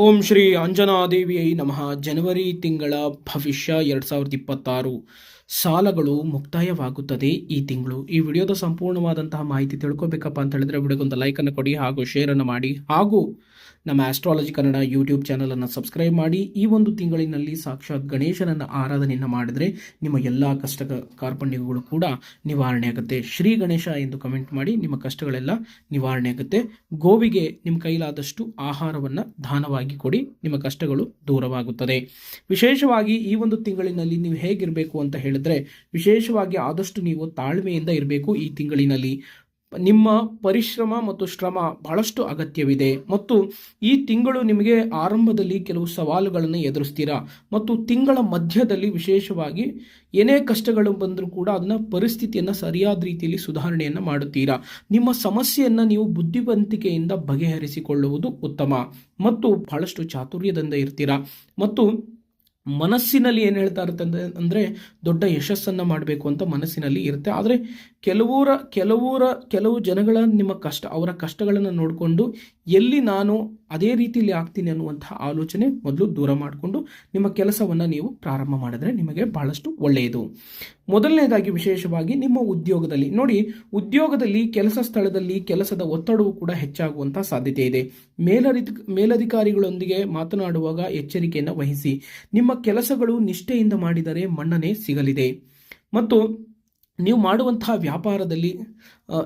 ಓಂ ಶ್ರೀ ಅಂಜನಾದೇವಿಯೈ ನಮಃ. ಜನವರಿ ತಿಂಗಳ ಭವಿಷ್ಯ ಎರಡು ಸಾವಿರದ ಇಪ್ಪತ್ತಾರು. ಸಾಲಗಳು ಮುಕ್ತಾಯವಾಗುತ್ತದೆ ಈ ತಿಂಗಳು. ಈ ವಿಡಿಯೋದ ಸಂಪೂರ್ಣವಾದಂತಹ ಮಾಹಿತಿ ತಿಳ್ಕೊಬೇಕಪ್ಪ ಅಂತ ಹೇಳಿದ್ರೆ ವಿಡಿಯೋಗೊಂದು ಲೈಕನ್ನು ಕೊಡಿ ಹಾಗೂ ಶೇರನ್ನು ಮಾಡಿ ಹಾಗೂ ನಮ್ಮ ಆಸ್ಟ್ರಾಲಜಿ ಕನ್ನಡ ಯೂಟ್ಯೂಬ್ ಚಾನಲನ್ನು ಸಬ್ಸ್ಕ್ರೈಬ್ ಮಾಡಿ, ಈ ಒಂದು ತಿಂಗಳಿನಲ್ಲಿ ಸಾಕ್ಷಾತ್ ಗಣೇಶನನ್ನು ಆರಾಧನೆಯನ್ನು ಮಾಡಿದರೆ ನಿಮ್ಮ ಎಲ್ಲ ಕಷ್ಟ ಕಾರ್ಪಣ್ಯಗಳು ಕೂಡ ನಿವಾರಣೆ ಆಗುತ್ತೆ. ಶ್ರೀ ಗಣೇಶ ಎಂದು ಕಮೆಂಟ್ ಮಾಡಿ, ನಿಮ್ಮ ಕಷ್ಟಗಳೆಲ್ಲ ನಿವಾರಣೆ ಆಗುತ್ತೆ. ಗೋವಿಗೆ ನಿಮ್ಮ ಕೈಲಾದಷ್ಟು ಆಹಾರವನ್ನು ದಾನವಾಗಿ ಕೊಡಿ, ನಿಮ್ಮ ಕಷ್ಟಗಳು ದೂರವಾಗುತ್ತದೆ. ವಿಶೇಷವಾಗಿ ಈ ಒಂದು ತಿಂಗಳಿನಲ್ಲಿ ನೀವು ಹೇಗಿರಬೇಕು ಅಂತ ಹೇಳಿದ್ರೆ, ವಿಶೇಷವಾಗಿ ಆದಷ್ಟು ನೀವು ತಾಳ್ಮೆಯಿಂದ ಇರಬೇಕು ಈ ತಿಂಗಳಿನಲ್ಲಿ. ನಿಮ್ಮ ಪರಿಶ್ರಮ ಮತ್ತು ಶ್ರಮ ಬಹಳಷ್ಟು ಅಗತ್ಯವಿದೆ. ಮತ್ತು ಈ ತಿಂಗಳು ನಿಮಗೆ ಆರಂಭದಲ್ಲಿ ಕೆಲವು ಸವಾಲುಗಳನ್ನು ಎದುರಿಸ್ತೀರಾ? ಮತ್ತು ತಿಂಗಳ ಮಧ್ಯದಲ್ಲಿ ವಿಶೇಷವಾಗಿ ಏನೇ ಕಷ್ಟಗಳು ಬಂದರೂ ಕೂಡ ಅದನ್ನ ಪರಿಸ್ಥಿತಿಯನ್ನು ಸರಿಯಾದ ರೀತಿಯಲ್ಲಿ ಸುಧಾರಣೆಯನ್ನು ಮಾಡುತ್ತೀರಾ? ನಿಮ್ಮ ಸಮಸ್ಯೆಯನ್ನು ನೀವು ಬುದ್ಧಿವಂತಿಕೆಯಿಂದ ಬಗೆಹರಿಸಿಕೊಳ್ಳುವುದು ಉತ್ತಮ. ಮತ್ತು ಬಹಳಷ್ಟು ಚಾತುರ್ಯದಿಂದ ಇರ್ತೀರಾ? ಮತ್ತು ಮನಸ್ಸಿನಲ್ಲಿ ಏನು ಹೇಳ್ತಾ ಇರುತ್ತೆ ಅಂದರೆ ಅಂದರೆ ದೊಡ್ಡ ಯಶಸ್ಸನ್ನು ಮಾಡಬೇಕು ಅಂತ ಮನಸ್ಸಿನಲ್ಲಿ ಇರುತ್ತೆ. ಆದರೆ ಕೆಲವರ ಕೆಲವರ, ಕೆಲವು ಜನಗಳ ನಿಮ್ಮ ಕಷ್ಟ, ಅವರ ಕಷ್ಟಗಳನ್ನು ನೋಡಿಕೊಂಡು ಎಲ್ಲಿ ನಾನು ಅದೇ ರೀತಿಯಲ್ಲಿ ಆಗ್ತೀನಿ ಅನ್ನುವಂಥ ಆಲೋಚನೆ ಮೊದಲು ದೂರ ಮಾಡಿಕೊಂಡು ನಿಮ್ಮ ಕೆಲಸವನ್ನು ನೀವು ಪ್ರಾರಂಭ ಮಾಡಿದ್ರೆ ನಿಮಗೆ ಬಹಳಷ್ಟು ಒಳ್ಳೆಯದು. ಮೊದಲನೇದಾಗಿ ವಿಶೇಷವಾಗಿ ನಿಮ್ಮ ಉದ್ಯೋಗದಲ್ಲಿ. ನೋಡಿ, ಉದ್ಯೋಗದಲ್ಲಿ ಕೆಲಸ ಸ್ಥಳದಲ್ಲಿ ಕೆಲಸದ ಒತ್ತಡವು ಕೂಡ ಹೆಚ್ಚಾಗುವಂಥ ಸಾಧ್ಯತೆ ಇದೆ. ಮೇಲರಿತ್, ಮೇಲಧಿಕಾರಿಗಳೊಂದಿಗೆ ಮಾತನಾಡುವಾಗ ಎಚ್ಚರಿಕೆಯನ್ನು ವಹಿಸಿ. ನಿಮ್ಮ ಕೆಲಸಗಳು ನಿಷ್ಠೆಯಿಂದ ಮಾಡಿದರೆ ಮನ್ನಣೆ ಸಿಗಲಿದೆ. ಮತ್ತು ನೀವು ಮಾಡುವಂತಹ ವ್ಯಾಪಾರದಲ್ಲಿ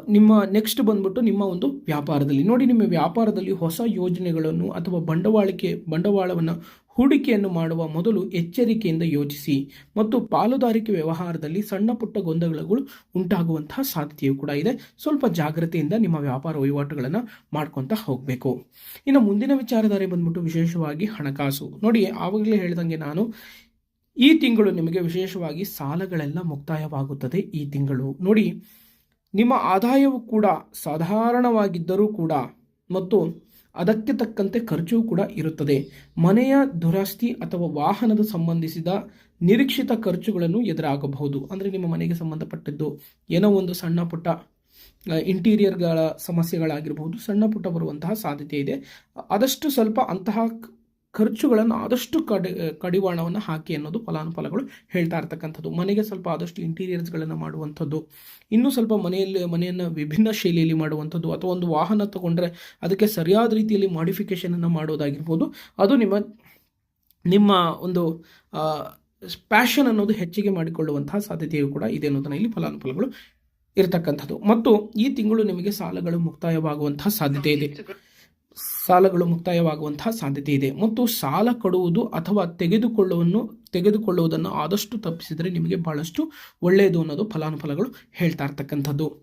ನಿಮ್ಮ ನೆಕ್ಸ್ಟ್ ಬಂದ್ಬಿಟ್ಟು ನಿಮ್ಮ ಒಂದು ವ್ಯಾಪಾರದಲ್ಲಿ. ನೋಡಿ, ನಿಮ್ಮ ವ್ಯಾಪಾರದಲ್ಲಿ ಹೊಸ ಯೋಜನೆಗಳನ್ನು ಅಥವಾ ಬಂಡವಾಳಿಕೆ, ಬಂಡವಾಳವನ್ನು ಹೂಡಿಕೆಯನ್ನು ಮಾಡುವ ಮೊದಲು ಎಚ್ಚರಿಕೆಯಿಂದ ಯೋಚಿಸಿ ಮತ್ತು ಪಾಲುದಾರಿಕೆ ವ್ಯವಹಾರದಲ್ಲಿ ಸಣ್ಣ ಪುಟ್ಟ ಗೊಂದಲಗಳು ಉಂಟಾಗುವಂತಹ ಸಾಧ್ಯತೆಯೂ ಕೂಡ ಇದೆ. ಸ್ವಲ್ಪ ಜಾಗ್ರತೆಯಿಂದ ನಿಮ್ಮ ವ್ಯಾಪಾರ ವಹಿವಾಟುಗಳನ್ನು ಮಾಡ್ಕೊತಾ ಹೋಗಬೇಕು. ಇನ್ನು ಮುಂದಿನ ವಿಚಾರಧಾರೆ ಬಂದ್ಬಿಟ್ಟು ವಿಶೇಷವಾಗಿ ಹಣಕಾಸು. ನೋಡಿ, ಆವಾಗಲೇ ಹೇಳ್ದಂಗೆ ನಾನು ಈ ತಿಂಗಳು ನಿಮಗೆ ವಿಶೇಷವಾಗಿ ಸಾಲಗಳೆಲ್ಲ ಮುಕ್ತಾಯವಾಗುತ್ತದೆ ಈ ತಿಂಗಳು. ನೋಡಿ, ನಿಮ್ಮ ಆದಾಯವು ಕೂಡ ಸಾಧಾರಣವಾಗಿದ್ದರೂ ಕೂಡ ಮತ್ತು ಅದಕ್ಕೆ ತಕ್ಕಂತೆ ಖರ್ಚು ಕೂಡ ಇರುತ್ತದೆ. ಮನೆಯ ದುರಸ್ತಿ ಅಥವಾ ವಾಹನದ ಸಂಬಂಧಿಸಿದ ನಿರೀಕ್ಷಿತ ಖರ್ಚುಗಳನ್ನು ಎದುರಾಗಬಹುದು. ಅಂದರೆ ನಿಮ್ಮ ಮನೆಗೆ ಸಂಬಂಧಪಟ್ಟಿದ್ದು ಏನೋ ಒಂದು ಸಣ್ಣ ಪುಟ್ಟ ಇಂಟೀರಿಯರ್ಗಳ ಸಮಸ್ಯೆಗಳಾಗಿರಬಹುದು, ಸಣ್ಣ ಪುಟ್ಟ ಬರುವಂತಹ ಸಾಧ್ಯತೆ ಇದೆ. ಆದಷ್ಟು ಸ್ವಲ್ಪ ಅಂತಹ ಖರ್ಚುಗಳನ್ನು ಆದಷ್ಟು ಕಡಿ, ಕಡಿವಾಣವನ್ನು ಹಾಕಿ ಅನ್ನೋದು ಫಲಾನುಫಲಗಳು ಹೇಳ್ತಾ ಇರ್ತಕ್ಕಂಥದ್ದು. ಮನೆಗೆ ಸ್ವಲ್ಪ ಆದಷ್ಟು ಇಂಟೀರಿಯರ್ಸ್ಗಳನ್ನು ಮಾಡುವಂಥದ್ದು. ಇನ್ನೂ ಸ್ವಲ್ಪ ಮನೆಯಲ್ಲಿ, ಮನೆಯನ್ನು ವಿಭಿನ್ನ ಶೈಲಿಯಲ್ಲಿ ಮಾಡುವಂಥದ್ದು ಅಥವಾ ಒಂದು ವಾಹನ ತಗೊಂಡ್ರೆ ಅದಕ್ಕೆ ಸರಿಯಾದ ರೀತಿಯಲ್ಲಿ ಮಾಡಿಫಿಕೇಷನನ್ನು ಮಾಡೋದಾಗಿರ್ಬೋದು. ಅದು ನಿಮ್ಮ ನಿಮ್ಮ ಒಂದು ಪ್ಯಾಷನ್ ಅನ್ನೋದು ಹೆಚ್ಚಿಗೆ ಮಾಡಿಕೊಳ್ಳುವಂತಹ ಸಾಧ್ಯತೆಯು ಕೂಡ ಇದೆ ಅನ್ನೋದನ್ನ ಇಲ್ಲಿ ಫಲಾನುಫಲಗಳು ಇರತಕ್ಕಂಥದ್ದು. ಮತ್ತು ಈ ತಿಂಗಳು ನಿಮಗೆ ಸಾಲಗಳು ಮುಕ್ತಾಯವಾಗುವಂತಹ ಸಾಧ್ಯತೆ ಇದೆ. ಸಾಲಗಳು ಮುಕ್ತಾಯವಾಗುವಂತಹ ಸಾಧ್ಯತೆ ಇದೆ. ಮತ್ತು ಸಾಲ ಕೊಡುವುದು ಅಥವಾ ತೆಗೆದುಕೊಳ್ಳುವನ್ನು, ತೆಗೆದುಕೊಳ್ಳುವುದನ್ನು ಆದಷ್ಟು ತಪ್ಪಿಸಿದರೆ ನಿಮಗೆ ಬಹಳಷ್ಟು ಒಳ್ಳೆಯದು ಅನ್ನೋದು ಫಲಾನುಫಲಗಳು ಹೇಳ್ತಾ ಇರ್ತಕ್ಕಂಥದ್ದು.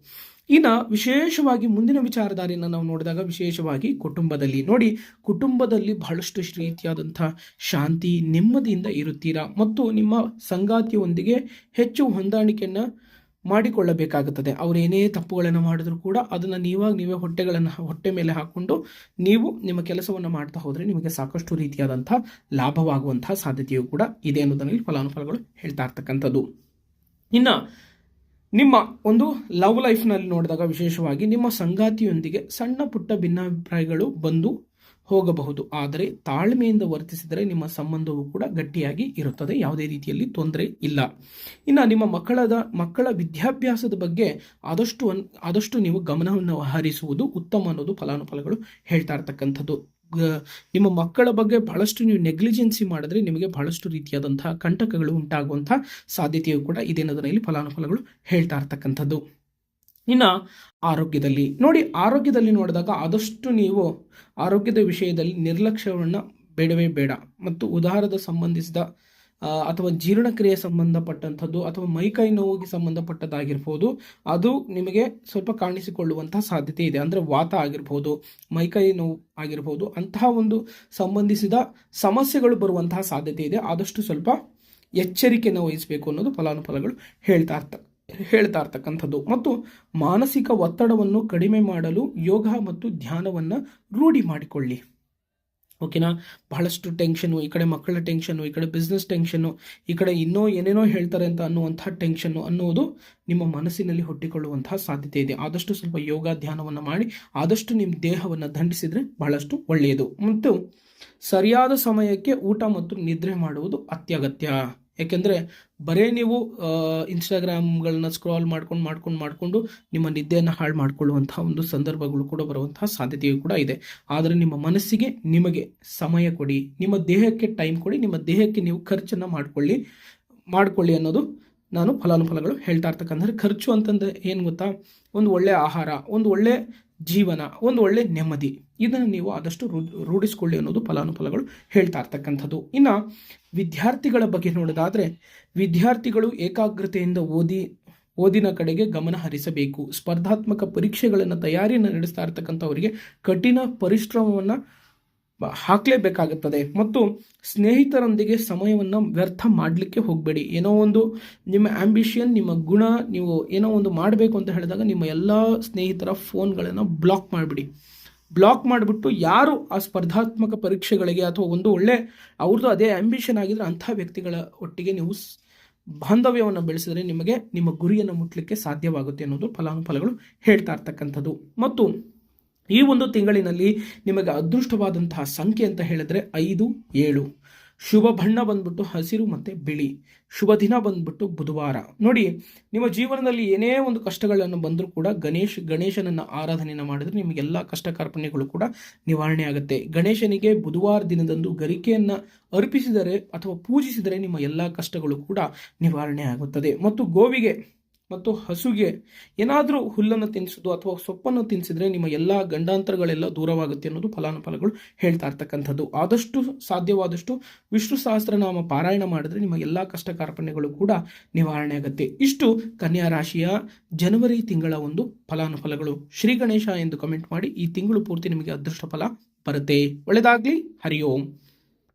ಇನ್ನು ವಿಶೇಷವಾಗಿ ಮುಂದಿನ ವಿಚಾರಧಾರೆಯನ್ನು ನಾವು ನೋಡಿದಾಗ ವಿಶೇಷವಾಗಿ ಕುಟುಂಬದಲ್ಲಿ. ನೋಡಿ, ಕುಟುಂಬದಲ್ಲಿ ಬಹಳಷ್ಟು ರೀತಿಯಾದಂಥ ಶಾಂತಿ, ನೆಮ್ಮದಿಯಿಂದ ಇರುತ್ತೀರಾ? ಮತ್ತು ನಿಮ್ಮ ಸಂಗಾತಿಯೊಂದಿಗೆ ಹೆಚ್ಚು ಹೊಂದಾಣಿಕೆಯನ್ನು ಮಾಡಿಕೊಳ್ಳಬೇಕಾಗುತ್ತದೆ. ಅವರು ಏನೇ ತಪ್ಪುಗಳನ್ನು ಮಾಡಿದ್ರು ಕೂಡ ಅದನ್ನು ನೀವಾಗ ನೀವೇ ಹೊಟ್ಟೆಗಳನ್ನು, ಹೊಟ್ಟೆ ಮೇಲೆ ಹಾಕ್ಕೊಂಡು ನೀವು ನಿಮ್ಮ ಕೆಲಸವನ್ನು ಮಾಡ್ತಾ ಹೋದರೆ ನಿಮಗೆ ಸಾಕಷ್ಟು ರೀತಿಯಾದಂಥ ಲಾಭವಾಗುವಂತಹ ಸಾಧ್ಯತೆಯೂ ಕೂಡ ಇದೆ ಅನ್ನೋದನ್ನು ಫಲಾನುಫಲಗಳು ಹೇಳ್ತಾ ಇರ್ತಕ್ಕಂಥದ್ದು. ಇನ್ನು ನಿಮ್ಮ ಒಂದು ಲವ್ ಲೈಫ್ನಲ್ಲಿ ನೋಡಿದಾಗ ವಿಶೇಷವಾಗಿ ನಿಮ್ಮ ಸಂಗಾತಿಯೊಂದಿಗೆ ಸಣ್ಣ ಪುಟ್ಟ ಭಿನ್ನಾಭಿಪ್ರಾಯಗಳು ಬಂದು ಹೋಗಬಹುದು. ಆದರೆ ತಾಳ್ಮೆಯಿಂದ ವರ್ತಿಸಿದರೆ ನಿಮ್ಮ ಸಂಬಂಧವು ಕೂಡ ಗಟ್ಟಿಯಾಗಿ ಇರುತ್ತದೆ. ಯಾವುದೇ ರೀತಿಯಲ್ಲಿ ತೊಂದರೆ ಇಲ್ಲ. ಇನ್ನು ನಿಮ್ಮ ಮಕ್ಕಳದ, ಮಕ್ಕಳ ವಿದ್ಯಾಭ್ಯಾಸದ ಬಗ್ಗೆ ಆದಷ್ಟು ಆದಷ್ಟು ನೀವು ಗಮನವನ್ನು ಹರಿಸುವುದು ಉತ್ತಮ ಅನ್ನೋದು ಫಲಾನುಫಲಗಳು ಹೇಳ್ತಾ ಇರ್ತಕ್ಕಂಥದ್ದು. ನಿಮ್ಮ ಮಕ್ಕಳ ಬಗ್ಗೆ ಬಹಳಷ್ಟು ನೀವು ನೆಗ್ಲಿಜೆನ್ಸಿ ಮಾಡಿದ್ರೆ ನಿಮಗೆ ಬಹಳಷ್ಟು ರೀತಿಯಾದಂತಹ ಕಂಟಕಗಳು ಉಂಟಾಗುವಂತಹ ಸಾಧ್ಯತೆಯು ಕೂಡ ಇದೇನದರಲ್ಲಿ ಫಲಾನುಫಲಗಳು ಹೇಳ್ತಾ ಇರ್ತಕ್ಕಂಥದ್ದು. ಇನ್ನು ಆರೋಗ್ಯದಲ್ಲಿ. ನೋಡಿ, ಆರೋಗ್ಯದಲ್ಲಿ ನೋಡಿದಾಗ ಆದಷ್ಟು ನೀವು ಆರೋಗ್ಯದ ವಿಷಯದಲ್ಲಿ ನಿರ್ಲಕ್ಷ್ಯವನ್ನು ಬೇಡವೇ ಬೇಡ. ಮತ್ತು ಉದಾರದ ಸಂಬಂಧಿಸಿದ ಅಥವಾ ಜೀರ್ಣಕ್ರಿಯೆ ಸಂಬಂಧಪಟ್ಟಂಥದ್ದು ಅಥವಾ ಮೈಕೈ ನೋವಿಗೆ ಸಂಬಂಧಪಟ್ಟದ್ದಾಗಿರ್ಬೋದು, ಅದು ನಿಮಗೆ ಸ್ವಲ್ಪ ಕಾಣಿಸಿಕೊಳ್ಳುವಂತಹ ಸಾಧ್ಯತೆ ಇದೆ. ಅಂದರೆ ವಾತ ಆಗಿರ್ಬೋದು, ಮೈಕೈ ನೋವು ಆಗಿರ್ಬೋದು, ಅಂತಹ ಒಂದು ಸಂಬಂಧಿಸಿದ ಸಮಸ್ಯೆಗಳು ಬರುವಂತಹ ಸಾಧ್ಯತೆ ಇದೆ. ಆದಷ್ಟು ಸ್ವಲ್ಪ ಎಚ್ಚರಿಕೆಯನ್ನು ವಹಿಸಬೇಕು ಅನ್ನೋದು ಫಲಾನುಫಲಗಳು ಹೇಳ್ತಾ ಇರ್ತ ಹೇಳ್ತಾ ಇರ್ತಕ್ಕಂಥದ್ದು. ಮತ್ತು ಮಾನಸಿಕ ಒತ್ತಡವನ್ನು ಕಡಿಮೆ ಮಾಡಲು ಯೋಗ ಮತ್ತು ಧ್ಯಾನವನ್ನು ರೂಢಿ ಮಾಡಿಕೊಳ್ಳಿ. ಓಕೆನಾ? ಬಹಳಷ್ಟು ಟೆನ್ಷನು ಈ ಕಡೆ ಮಕ್ಕಳ ಟೆನ್ಷನ್ನು, ಈ ಕಡೆ ಬಿಸ್ನೆಸ್ ಟೆನ್ಷನ್ನು, ಈ ಕಡೆ ಇನ್ನೂ ಏನೇನೋ ಹೇಳ್ತಾರೆ ಅಂತ ಅನ್ನುವಂಥ ಟೆನ್ಷನ್ನು ಅನ್ನೋದು ನಿಮ್ಮ ಮನಸ್ಸಿನಲ್ಲಿ ಹುಟ್ಟಿಕೊಳ್ಳುವಂತಹ ಸಾಧ್ಯತೆ ಇದೆ. ಆದಷ್ಟು ಸ್ವಲ್ಪ ಯೋಗ ಧ್ಯಾನವನ್ನು ಮಾಡಿ, ಆದಷ್ಟು ನಿಮ್ಮ ದೇಹವನ್ನು ದಂಡಿಸಿದರೆ ಬಹಳಷ್ಟು ಒಳ್ಳೆಯದು. ಮತ್ತು ಸರಿಯಾದ ಸಮಯಕ್ಕೆ ಊಟ ಮತ್ತು ನಿದ್ರೆ ಮಾಡುವುದು ಅತ್ಯಗತ್ಯ. ಯಾಕೆಂದರೆ ಬರೇ ನೀವು ಇನ್ಸ್ಟಾಗ್ರಾಮ್ಗಳನ್ನ ಸ್ಕ್ರಾಲ್ ಮಾಡ್ಕೊಂಡು ಮಾಡ್ಕೊಂಡು ಮಾಡಿಕೊಂಡು ನಿಮ್ಮ ನಿದ್ದೆಯನ್ನು ಹಾಳು ಮಾಡಿಕೊಳ್ಳುವಂತಹ ಒಂದು ಸಂದರ್ಭಗಳು ಕೂಡ ಬರುವಂತಹ ಸಾಧ್ಯತೆಯು ಕೂಡ ಇದೆ. ಆದರೆ ನಿಮ್ಮ ಮನಸ್ಸಿಗೆ ನಿಮಗೆ ಸಮಯ ಕೊಡಿ, ನಿಮ್ಮ ದೇಹಕ್ಕೆ ಟೈಮ್ ಕೊಡಿ, ನಿಮ್ಮ ದೇಹಕ್ಕೆ ನೀವು ಖರ್ಚನ್ನು ಮಾಡಿಕೊಳ್ಳಿ ಮಾಡಿಕೊಳ್ಳಿ ಅನ್ನೋದು ನಾನು ಫಲಾನುಫಲಗಳು ಹೇಳ್ತಾ ಇರ್ತಕ್ಕಂಥ ಖರ್ಚು ಅಂತಂದರೆ ಏನು ಗೊತ್ತಾ? ಒಂದು ಒಳ್ಳೆಯ ಆಹಾರ, ಒಂದು ಒಳ್ಳೆ ಜೀವನ, ಒಂದು ಒಳ್ಳೆ ನೆಮ್ಮದಿ. ಇದನ್ನು ನೀವು ಆದಷ್ಟು ರೂಢಿಸ್ಕೊಳ್ಳಿ ಅನ್ನೋದು ಫಲಾನುಫಲಗಳು ಹೇಳ್ತಾ ಇರ್ತಕ್ಕಂಥದ್ದು. ಇನ್ನು ವಿದ್ಯಾರ್ಥಿಗಳ ಬಗ್ಗೆ ನೋಡೋದಾದರೆ, ವಿದ್ಯಾರ್ಥಿಗಳು ಏಕಾಗ್ರತೆಯಿಂದ ಓದಿ, ಓದಿನ ಕಡೆಗೆ ಗಮನ ಹರಿಸಬೇಕು. ಸ್ಪರ್ಧಾತ್ಮಕ ಪರೀಕ್ಷೆಗಳನ್ನು ತಯಾರಿಯನ್ನು ನಡೆಸ್ತಾ ಇರ್ತಕ್ಕಂಥವರಿಗೆ ಕಠಿಣ ಪರಿಶ್ರಮವನ್ನು ಹಾಕಲೇಬೇಕಾಗುತ್ತದೆ. ಮತ್ತು ಸ್ನೇಹಿತರೊಂದಿಗೆ ಸಮಯವನ್ನು ವ್ಯರ್ಥ ಮಾಡಲಿಕ್ಕೆ ಹೋಗಬೇಡಿ. ಏನೋ ಒಂದು ನಿಮ್ಮ ಆಂಬಿಷನ್ ನಿಮ್ಮ ಗುಣ, ನೀವು ಏನೋ ಒಂದು ಮಾಡಬೇಕು ಅಂತ ಹೇಳಿದಾಗ ನಿಮ್ಮ ಎಲ್ಲ ಸ್ನೇಹಿತರ ಫೋನ್ಗಳನ್ನು ಬ್ಲಾಕ್ ಮಾಡಿಬಿಡಿ. ಬ್ಲಾಕ್ ಮಾಡಿಬಿಟ್ಟು ಯಾರು ಆ ಸ್ಪರ್ಧಾತ್ಮಕ ಪರೀಕ್ಷೆಗಳಿಗೆ ಅಥವಾ ಒಂದು ಒಳ್ಳೆ ಅವ್ರದ್ದು ಅದೇ ಆಂಬಿಷನ್ ಆಗಿದ್ರೆ ಅಂಥ ವ್ಯಕ್ತಿಗಳ ಒಟ್ಟಿಗೆ ನೀವು ಬಾಂಧವ್ಯವನ್ನು ಬೆಳೆಸಿದರೆ ನಿಮಗೆ ನಿಮ್ಮ ಗುರಿಯನ್ನು ಮುಟ್ಟಲಿಕ್ಕೆ ಸಾಧ್ಯವಾಗುತ್ತೆ ಅನ್ನೋದು ಫಲಾನುಫಲಗಳು ಹೇಳ್ತಾ ಇರ್ತಕ್ಕಂಥದ್ದು. ಮತ್ತು ಈ ಒಂದು ತಿಂಗಳಿನಲ್ಲಿ ನಿಮಗೆ ಅದೃಷ್ಟವಾದಂತಹ ಸಂಖ್ಯೆ ಅಂತ ಹೇಳಿದ್ರೆ ಐದು, ಏಳು. ಶುಭ ಬಣ್ಣ ಬಂದ್ಬಿಟ್ಟು ಹಸಿರು ಮತ್ತು ಬಿಳಿ, ಶುಭ ದಿನ ಬಂದ್ಬಿಟ್ಟು ಬುಧವಾರ. ನೋಡಿ, ನಿಮ್ಮ ಜೀವನದಲ್ಲಿ ಏನೇ ಒಂದು ಕಷ್ಟಗಳನ್ನು ಬಂದರೂ ಕೂಡ ಗಣೇಶ್, ಗಣೇಶನನ್ನು ಆರಾಧನೆಯನ್ನು ಮಾಡಿದರೆ ನಿಮಗೆಲ್ಲ ಕಷ್ಟ ಕಾರ್ಪಣ್ಯಗಳು ಕೂಡ ನಿವಾರಣೆ ಆಗುತ್ತೆ. ಗಣೇಶನಿಗೆ ಬುಧವಾರ ದಿನದಂದು ಗರಿಕೆಯನ್ನು ಅರ್ಪಿಸಿದರೆ ಅಥವಾ ಪೂಜಿಸಿದರೆ ನಿಮ್ಮ ಎಲ್ಲ ಕಷ್ಟಗಳು ಕೂಡ ನಿವಾರಣೆ ಆಗುತ್ತದೆ. ಮತ್ತು ಗೋವಿಗೆ ಮತ್ತು ಹಸುಗೆ ಏನಾದರೂ ಹುಲ್ಲನ್ನು ತಿನ್ನಿಸೋದು ಅಥವಾ ಸೊಪ್ಪನ್ನು ತಿನ್ನಿಸಿದ್ರೆ ನಿಮ್ಮ ಎಲ್ಲ ಗಂಡಾಂತರಗಳೆಲ್ಲ ದೂರವಾಗುತ್ತೆ ಅನ್ನೋದು ಫಲಾನುಫಲಗಳು ಹೇಳ್ತಾ ಇರ್ತಕ್ಕಂಥದ್ದು. ಆದಷ್ಟು ಸಾಧ್ಯವಾದಷ್ಟು ವಿಷ್ಣು ಸಹಸ್ರನಾಮ ಪಾರಾಯಣ ಮಾಡಿದ್ರೆ ನಿಮ್ಮ ಎಲ್ಲ ಕಷ್ಟ ಕಾರ್ಪಣ್ಯಗಳು ಕೂಡ ನಿವಾರಣೆ ಆಗುತ್ತೆ. ಇಷ್ಟು ಕನ್ಯಾ ರಾಶಿಯ ಜನವರಿ ತಿಂಗಳ ಒಂದು ಫಲಾನುಫಲಗಳು ಶ್ರೀ ಗಣೇಶ ಎಂದು ಕಮೆಂಟ್ ಮಾಡಿ ಈ ತಿಂಗಳು ಪೂರ್ತಿ ನಿಮಗೆ ಅದೃಷ್ಟ ಫಲ ಬರುತ್ತೆ. ಒಳ್ಳೆಯದಾಗಲಿ ಹರಿ ಓಂ.